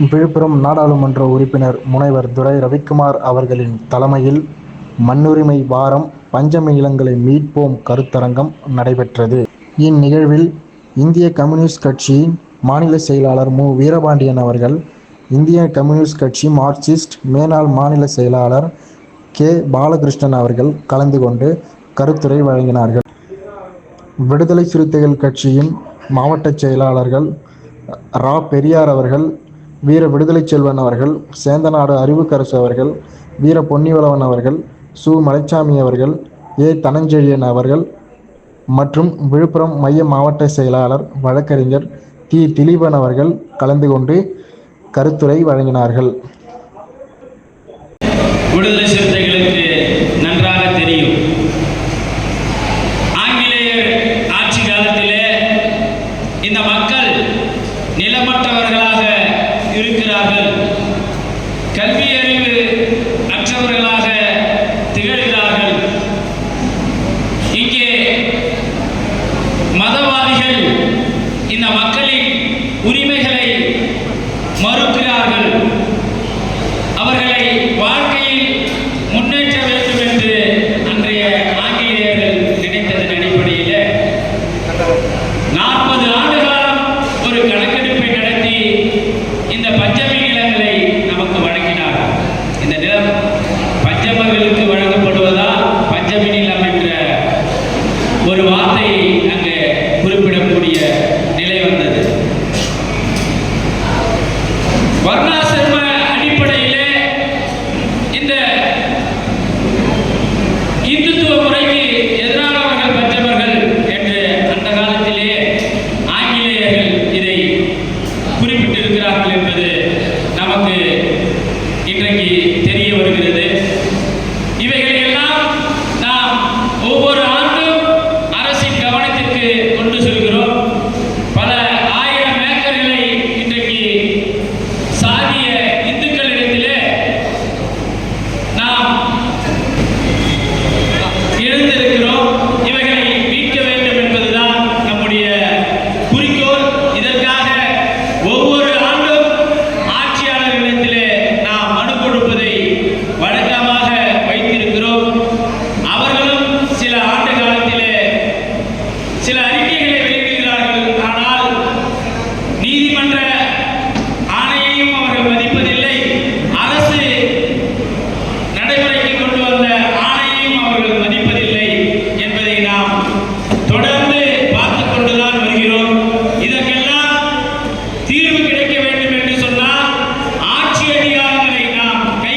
விழுப்புரம் நாடாளுமன்ற உறுப்பினர் முனைவர் துரை ரவிக்குமார் அவர்களின் தலைமையில் மண்ணுரிமை வாரம் பஞ்சமி நிலங்களை மீட்போம் கருத்தரங்கம் நடைபெற்றது. இந்நிகழ்வில் இந்திய கம்யூனிஸ்ட் கட்சியின் மாநில செயலாளர் மு. வீரபாண்டியன் அவர்கள், இந்திய கம்யூனிஸ்ட் கட்சி மார்க்சிஸ்ட் மேனாள் மாநில செயலாளர் கே. பாலகிருஷ்ணன் அவர்கள் கலந்து கொண்டு கருத்துரை வழங்கினார்கள். விடுதலை சிறுத்தைகள் கட்சியின் மாவட்ட செயலாளர்கள் ரா. பெரியார் அவர்கள், வீர விடுதலை செல்வன் அவர்கள், சேந்தநாடு அறிவுக்கரசு அவர்கள், வீர பொன்னிவளவன் அவர்கள், சு. மலைச்சாமி அவர்கள், ஏ. தனஞ்செழியன் அவர்கள் மற்றும் விழுப்புரம் மைய மாவட்ட செயலாளர் வழக்கறிஞர் தி. திலீபன் அவர்கள் கலந்து கொண்டு கருத்துரை வழங்கினார்கள். விடுதலை சிறுத்தைகளுக்கு நன்றாக தெரியும் ஆங்கிலேய ஆட்சி காலத்திலே இந்த மக்கள் நிலமற்றவர்களாக இருக்கிறார்கள். கல்வி அறிவு அற்றவர்களாக திகழ்கிறார்கள். இங்கே மதவாதிகள் இந்த மக்கள் வர்ணாசிரம அடிப்படையிலே இந்த இந்துத்துவ முறைக்கு எதிரானவர்கள் பெற்றவர்கள் என்று அந்த காலத்திலே ஆங்கிலேயர்கள் இதை குறிப்பிட்டிருக்கிறார்கள் என்பது நமக்கு இன்றைக்கு தெரிய வருகிறது. இவைகளையெல்லாம் நாம் ஒவ்வொரு ஆண்டும் அரசின் கவனத்திற்கு கொண்டு செல்கிறோம்.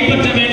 கைப்பற்ற வேண்டும்